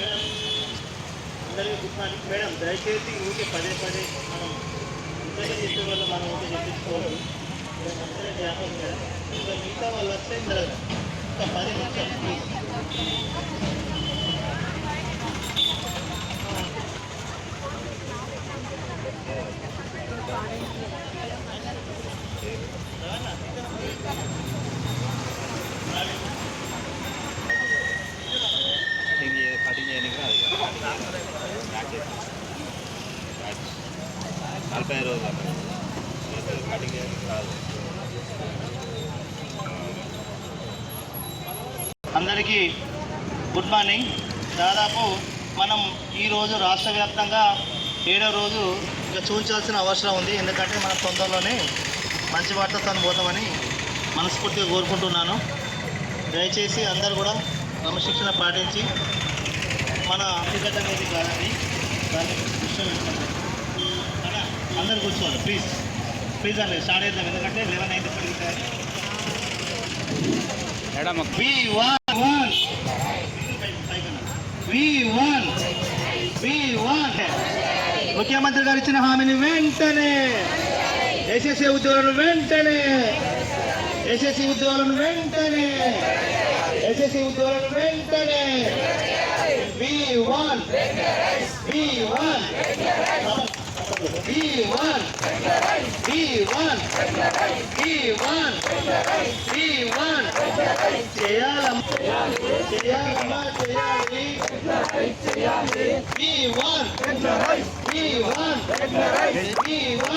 అందరికీ good morning madam దయచేసి ఊరికే పదే పదే మనం ఇంతనే చెప్పే వల్ల మనం ఊరికే చెప్పించుకోవాలి. మంచిగా జ్ఞాపకం మేడం మిగతా వాళ్ళు వస్తే జరగదు ఇంకా పది నిమిషాలు ప్లీజ్ కటింగ్ చేయ- కటింగ్ చేయడానికి రాదు ఇక. ప్యాక్ చేసి. ప్యాక్. నలభై రోజులు కటింగ్ రాదు అందరికీ గుడ్ మార్నింగ్. దాదాపు మనం ఈరోజు రాష్ట్ర వ్యాప్తంగా ఏడో రోజు ఇంకా చూపించాల్సిన అవసరం ఉంది. ఎందుకంటే మనం తొందరలోనే మంచి వార్తతో పోతామని మనస్ఫూర్తిగా కోరుకుంటున్నాను. దయచేసి అందరూ కూడా క్రమశిక్షణ పాటించి మన వ్యక్తిగత అనేది కాదని దాన్ని అలా అందరు కూర్చోవాలి ప్లీజ్ ప్లీజ్ అండి స్టార్ట్ చేద్దాం ఎందుకంటే లెవెన్ అయితే We won! won. We won! We won! ముఖ్యమంత్రి గారు ఇచ్చిన హామీని వెంటనే ఎస్ఎస్సీ ఉద్యోగులను వెంటనే ఎస్ఎస్సీ ఉద్యోగులను వెంటనే ఎస్ఎస్సీ ఉద్యోగులను వెంటనే V one V one V one V one V one V one చేయాలమ్మా చేయాలమ్మా చేయాలి V one V one V one